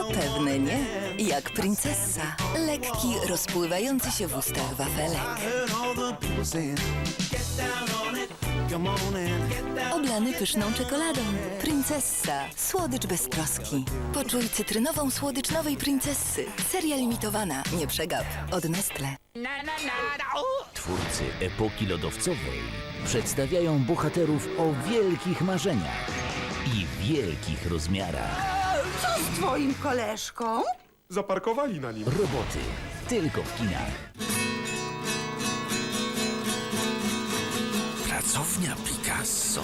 Zapewne nie. Jak princesa. Lekki, rozpływający się w ustach wafelek. Oblany pyszną czekoladą. Princessa. Słodycz bez troski. Poczuj cytrynową słodycz nowej princessy. Seria limitowana. Nie przegap. Od Nestle. Twórcy epoki lodowcowej przedstawiają bohaterów o wielkich marzeniach i wielkich rozmiarach. Z twoim koleżką? Zaparkowali na nim. Roboty tylko w kinach. Pracownia Picasso.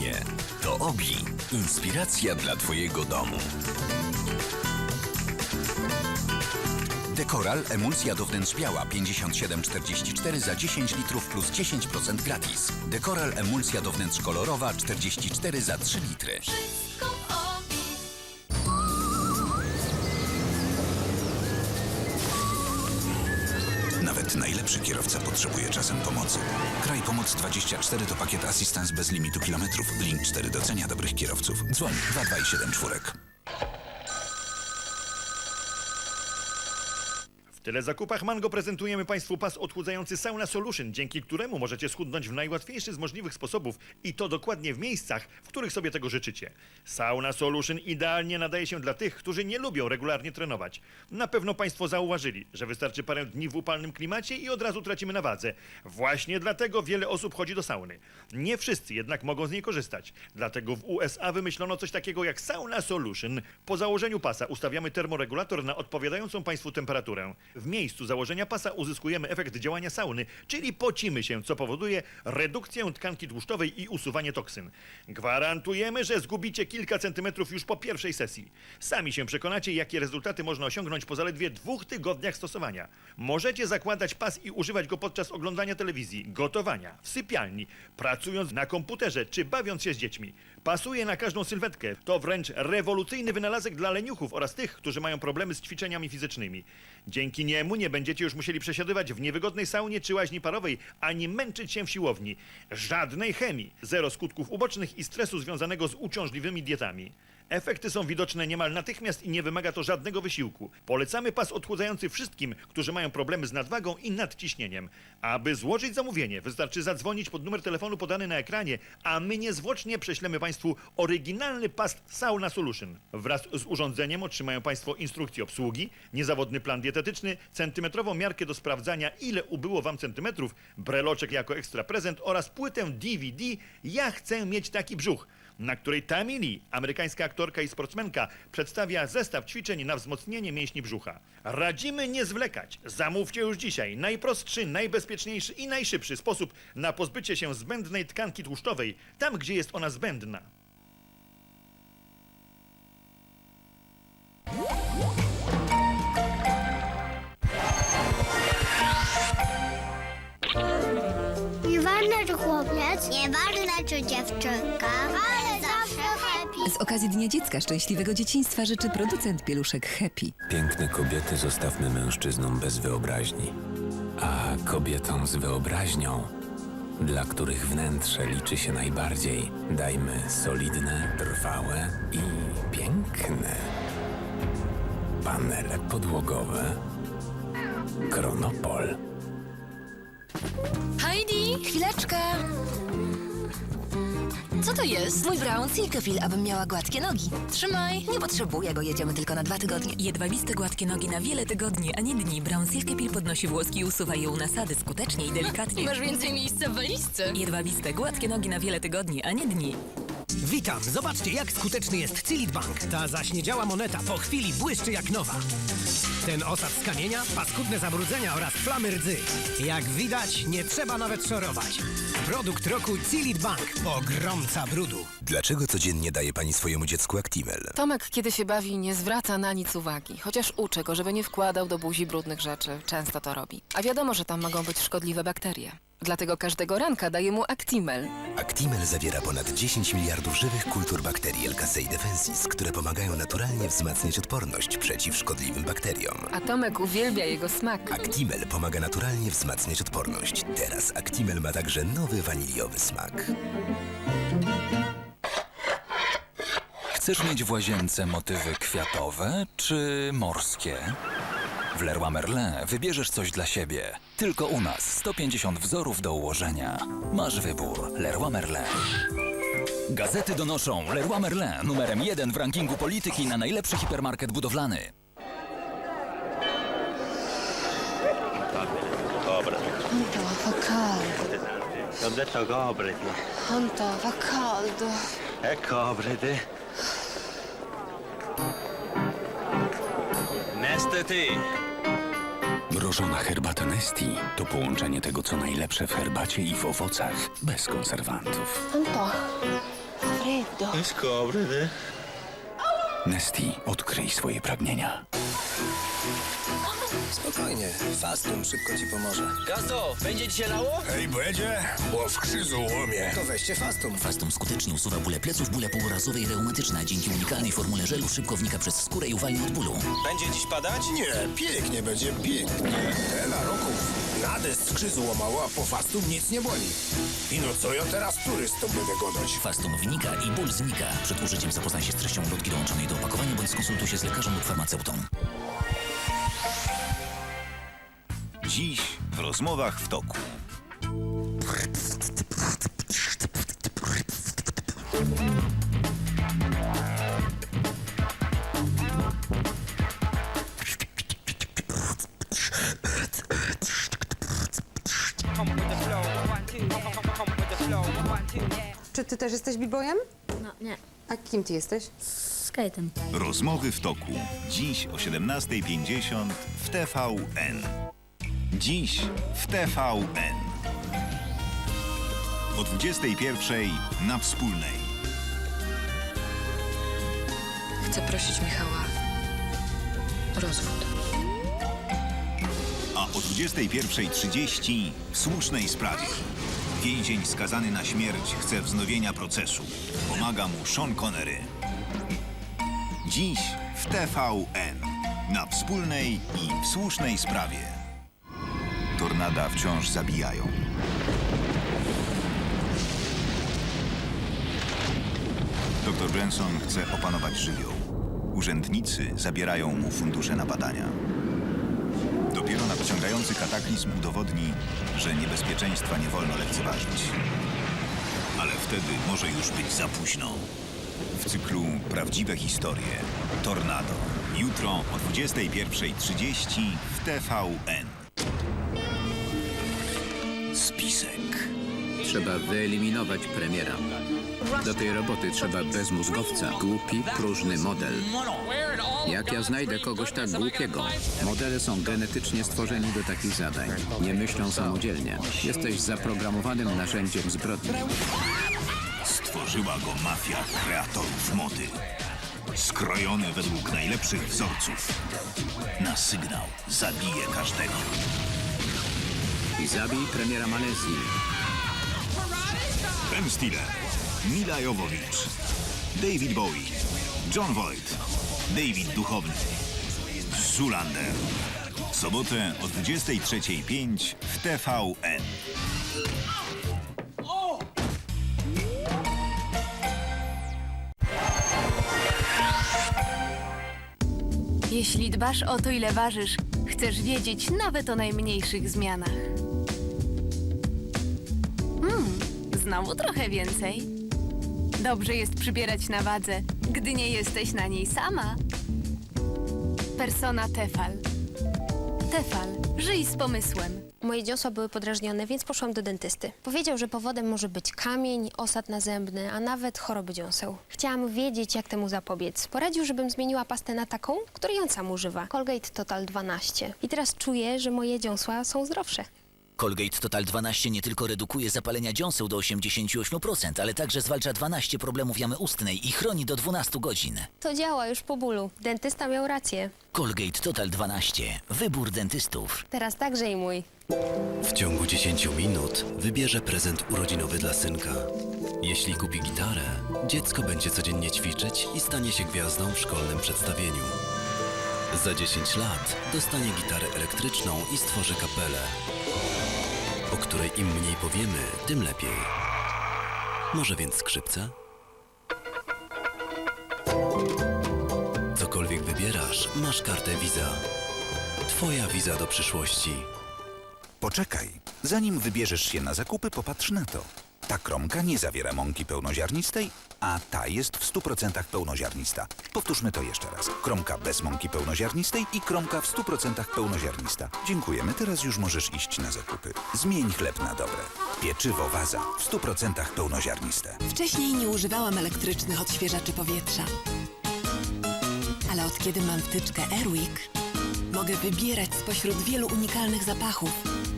Nie, to Obi. Inspiracja dla Twojego domu. Dekoral emulsja do wnętrz biała 57,44 za 10 litrów plus 10% gratis. Dekoral emulsja do wnętrz kolorowa 44 za 3 litry. Nawet najlepszy kierowca potrzebuje czasem pomocy. Kraj Pomoc 24 to pakiet asystans bez limitu kilometrów. Link 4 docenia dobrych kierowców. Dzwoń 2274. W tyle zakupach Mango prezentujemy Państwu pas odchudzający Sauna Solution, dzięki któremu możecie schudnąć w najłatwiejszy z możliwych sposobów i to dokładnie w miejscach, w których sobie tego życzycie. Sauna Solution idealnie nadaje się dla tych, którzy nie lubią regularnie trenować. Na pewno Państwo zauważyli, że wystarczy parę dni w upalnym klimacie i od razu tracimy na wadze. Właśnie dlatego wiele osób chodzi do sauny. Nie wszyscy jednak mogą z niej korzystać. Dlatego w USA wymyślono coś takiego jak Sauna Solution. Po założeniu pasa ustawiamy termoregulator na odpowiadającą Państwu temperaturę. W miejscu założenia pasa uzyskujemy efekt działania sauny, czyli pocimy się, co powoduje redukcję tkanki tłuszczowej i usuwanie toksyn. Gwarantujemy, że zgubicie kilka centymetrów już po pierwszej sesji. Sami się przekonacie, jakie rezultaty można osiągnąć po zaledwie dwóch tygodniach stosowania. Możecie zakładać pas i używać go podczas oglądania telewizji, gotowania, w sypialni, pracując na komputerze czy bawiąc się z dziećmi. Pasuje na każdą sylwetkę. To wręcz rewolucyjny wynalazek dla leniuchów oraz tych, którzy mają problemy z ćwiczeniami fizycznymi. Dzięki niemu nie będziecie już musieli przesiadywać w niewygodnej saunie czy łaźni parowej, ani męczyć się w siłowni. Żadnej chemii, zero skutków ubocznych i stresu związanego z uciążliwymi dietami. Efekty są widoczne niemal natychmiast i nie wymaga to żadnego wysiłku. Polecamy pas odchudzający wszystkim, którzy mają problemy z nadwagą i nadciśnieniem. Aby złożyć zamówienie, wystarczy zadzwonić pod numer telefonu podany na ekranie, a my niezwłocznie prześlemy Państwu oryginalny pas Sauna Solution. Wraz z urządzeniem otrzymają Państwo instrukcję obsługi, niezawodny plan dietetyczny, centymetrową miarkę do sprawdzania, ile ubyło Wam centymetrów, breloczek jako ekstra prezent oraz płytę DVD Ja chcę mieć taki brzuch na której Tammy Lee, amerykańska aktorka i sportsmenka, przedstawia zestaw ćwiczeń na wzmocnienie mięśni brzucha. Radzimy nie zwlekać. Zamówcie już dzisiaj najprostszy, najbezpieczniejszy i najszybszy sposób na pozbycie się zbędnej tkanki tłuszczowej, tam gdzie jest ona zbędna. Nieważne czy dziewczynka, ale zawsze happy. Z okazji Dnia Dziecka Szczęśliwego Dzieciństwa życzy producent pieluszek Happy. Piękne kobiety zostawmy mężczyznom bez wyobraźni, a kobietom z wyobraźnią, dla których wnętrze liczy się najbardziej, dajmy solidne, trwałe i piękne panele podłogowe. Kronopol. Heidi! Chwileczkę! Co to jest? Mój Brown Silkefil, abym miała gładkie nogi. Trzymaj! Nie potrzebuję go, jedziemy tylko na dwa tygodnie. Jedwabiste gładkie nogi na wiele tygodni, a nie dni. Brown Silk Pil podnosi włoski i usuwa je u nasady skutecznie i delikatnie. Masz więcej miejsca w walizce. Jedwabiste gładkie nogi na wiele tygodni, a nie dni. Witam! Zobaczcie, jak skuteczny jest Cilit Bank. Ta zaśniedziała moneta po chwili błyszczy jak nowa. Ten osad z kamienia, paskudne zabrudzenia oraz plamy rdzy. Jak widać, nie trzeba nawet szorować. Produkt roku Cilit Bank. Pogromca brudu. Dlaczego codziennie daje Pani swojemu dziecku Actimel? Tomek, kiedy się bawi, nie zwraca na nic uwagi. Chociaż uczę go, żeby nie wkładał do buzi brudnych rzeczy. Często to robi. A wiadomo, że tam mogą być szkodliwe bakterie. Dlatego każdego ranka daję mu Actimel. Actimel zawiera ponad 10 miliardów żywych kultur bakterii Elcasei defensis, które pomagają naturalnie wzmacniać odporność przeciw szkodliwym bakteriom. A Tomek uwielbia jego smak. Actimel pomaga naturalnie wzmacniać odporność. Teraz Actimel ma także nowy waniliowy smak. Chcesz mieć w łazience motywy kwiatowe czy morskie? W Leroy Merlin wybierzesz coś dla siebie. Tylko u nas 150 wzorów do ułożenia. Masz wybór. Leroy Merlin. Gazety donoszą Leroy Merlin numerem jeden w rankingu polityki na najlepszy hipermarket budowlany. Quanto Ti ho detto copriti. quanto caldo. E copriti. Niestety. Mrożona herbata Nesti to połączenie tego, co najlepsze w herbacie i w owocach, bez konserwantów. Quanto fa freddo. E scopriti. Nesti, odkryj swoje pragnienia. Spokojnie, Fastum szybko ci pomoże. Gazo, będzie ci się lało? Hej, będzie, bo w krzyżu łomie. To weźcie Fastum. Fastum skutecznie usuwa bóle pleców, bóle półrazowe i reumatyczne. Dzięki unikalnej formule żelu szybko wnika przez skórę i uwalnia od bólu. Będzie dziś padać? Nie, pięknie będzie, pięknie. Tela roków. Nadę z krzyżu łamała, po Fastum nic nie boli. I no co ja teraz turystom będę godać? Fastum wnika i ból znika. Przed użyciem zapoznaj się z treścią ulotki dołączonej do opakowania bądź skonsultuj się z lekarzem lub farmaceutą. Dziś w rozmowach w toku. Czy ty też jesteś b-boyem? No nie, A kim ty jesteś? skate'em. Rozmowy w toku. Dziś o 17.50 w TVN. Dziś w TVN. O 21.00 na wspólnej. Chcę prosić Michała o rozwód. A o 21.30 w słusznej sprawie. Więzień skazany na śmierć chce wznowienia procesu. Pomaga mu Sean Connery. Dziś w TVN. Na wspólnej i w słusznej sprawie. Tornada wciąż zabijają. Dr Branson chce opanować żywioł. Urzędnicy zabierają mu fundusze na badania. Dopiero nadciągający kataklizm udowodni, że niebezpieczeństwa nie wolno lekceważyć. Ale wtedy może już być za późno. W cyklu Prawdziwe historie Tornado. Jutro o 21.30 w TVN. Spisek. Trzeba wyeliminować premiera. Do tej roboty trzeba bezmózgowca, głupi, próżny model. Jak ja znajdę kogoś tak głupiego? Modele są genetycznie stworzeni do takich zadań. Nie myślą samodzielnie. Jesteś zaprogramowanym narzędziem zbrodni. Stworzyła go mafia kreatorów mody. Skrojony według najlepszych wzorców. Na sygnał zabije każdego. I zabij premiera Malezji. Ben Stiller, Mila Jowowicz, David Bowie, John Voight, David Duchowny, Zulander. W sobotę o 23.05 w TVN. Jeśli dbasz o to, ile ważysz, chcesz wiedzieć nawet o najmniejszych zmianach. Hmm, znowu trochę więcej. Dobrze jest przybierać na wadze, gdy nie jesteś na niej sama. Persona Tefal. Tefal, żyj z pomysłem. Moje dziosła były podrażnione, więc poszłam do dentysty. Powiedział, że powodem może być kamień, osad nazębny, a nawet choroby dziąseł. Chciałam wiedzieć, jak temu zapobiec. Poradził, żebym zmieniła pastę na taką, której on sam używa. Colgate Total 12. I teraz czuję, że moje dziąsła są zdrowsze. Colgate Total 12 nie tylko redukuje zapalenia dziąseł do 88%, ale także zwalcza 12 problemów jamy ustnej i chroni do 12 godzin. To działa już po bólu. Dentysta miał rację. Colgate Total 12. Wybór dentystów. Teraz także i mój. W ciągu 10 minut wybierze prezent urodzinowy dla synka. Jeśli kupi gitarę, dziecko będzie codziennie ćwiczyć i stanie się gwiazdą w szkolnym przedstawieniu. Za 10 lat dostanie gitarę elektryczną i stworzy kapelę, o której im mniej powiemy, tym lepiej. Może więc skrzypca? Cokolwiek wybierasz, masz kartę Visa. Twoja wiza do przyszłości. Poczekaj, zanim wybierzesz się na zakupy, popatrz na to. Ta kromka nie zawiera mąki pełnoziarnistej, a ta jest w 100% pełnoziarnista. Powtórzmy to jeszcze raz. Kromka bez mąki pełnoziarnistej i kromka w 100% pełnoziarnista. Dziękujemy, teraz już możesz iść na zakupy. Zmień chleb na dobre. Pieczywo Waza w 100% pełnoziarniste. Wcześniej nie używałam elektrycznych odświeżaczy powietrza. Ale od kiedy mam wtyczkę Airwick, mogę wybierać spośród wielu unikalnych zapachów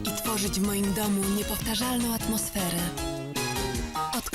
i tworzyć w moim domu niepowtarzalną atmosferę.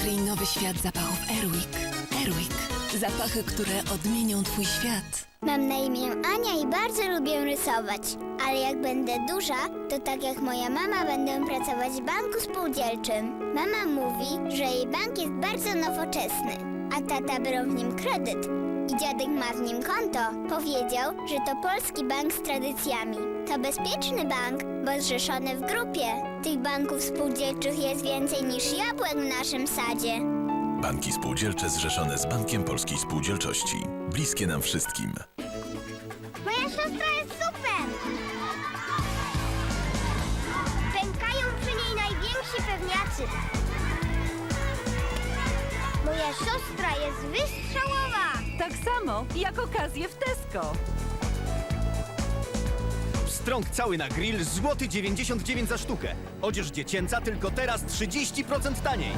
Odkryj nowy świat zapachów Airwick. Airwick. Zapachy, które odmienią Twój świat. Mam na imię Ania i bardzo lubię rysować. Ale jak będę duża, to tak jak moja mama będę pracować w banku spółdzielczym. Mama mówi, że jej bank jest bardzo nowoczesny, a tata brał w nim kredyt. I dziadek ma w nim konto. Powiedział, że to polski bank z tradycjami. To bezpieczny bank, bo zrzeszony w grupie. Tych banków spółdzielczych jest więcej niż jabłek w naszym sadzie. Banki spółdzielcze zrzeszone z Bankiem Polskiej Spółdzielczości. Bliskie nam wszystkim. Moja siostra jest super! Pękają przy niej najwięksi pewniacy. Moja siostra jest wystrzałowa! Samo jak okazję w Tesco. Strąg cały na grill, złoty 99 za sztukę. Odzież dziecięca tylko teraz 30% taniej.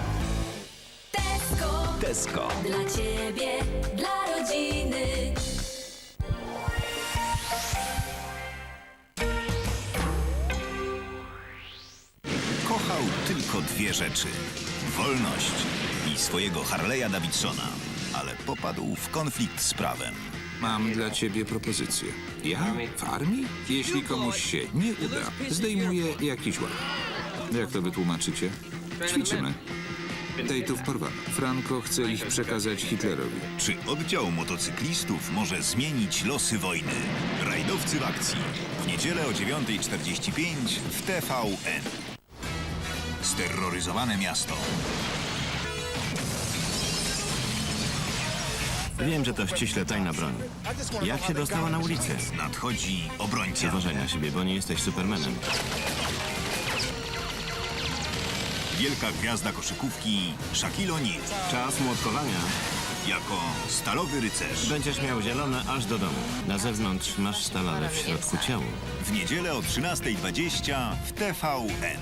Tesco. Tesco. Dla ciebie, dla rodziny. Kochał tylko dwie rzeczy: wolność i swojego Harley'a Davidsona, ale popadł w konflikt z prawem. Mam dla ciebie propozycję. Ja w armii? Jeśli komuś się nie uda, zdejmuję jakiś ład. Jak to wytłumaczycie? Ćwiczymy. Dejtów porwano. Franco chce ich przekazać Hitlerowi. Czy oddział motocyklistów może zmienić losy wojny? Rajdowcy w akcji. W niedzielę o 9.45 w TVN. Steroryzowane miasto. Wiem, że to ściśle tajna broń. Jak się dostała na ulicę? Nadchodzi obrońca. Uważaj na siebie, bo nie jesteś Supermanem. Wielka gwiazda koszykówki Shaquille O'Neal. Czas młotkowania. Jako stalowy rycerz. Będziesz miał zielone aż do domu. Na zewnątrz masz stalowe, w środku ciało. W niedzielę o 13.20 w TVN.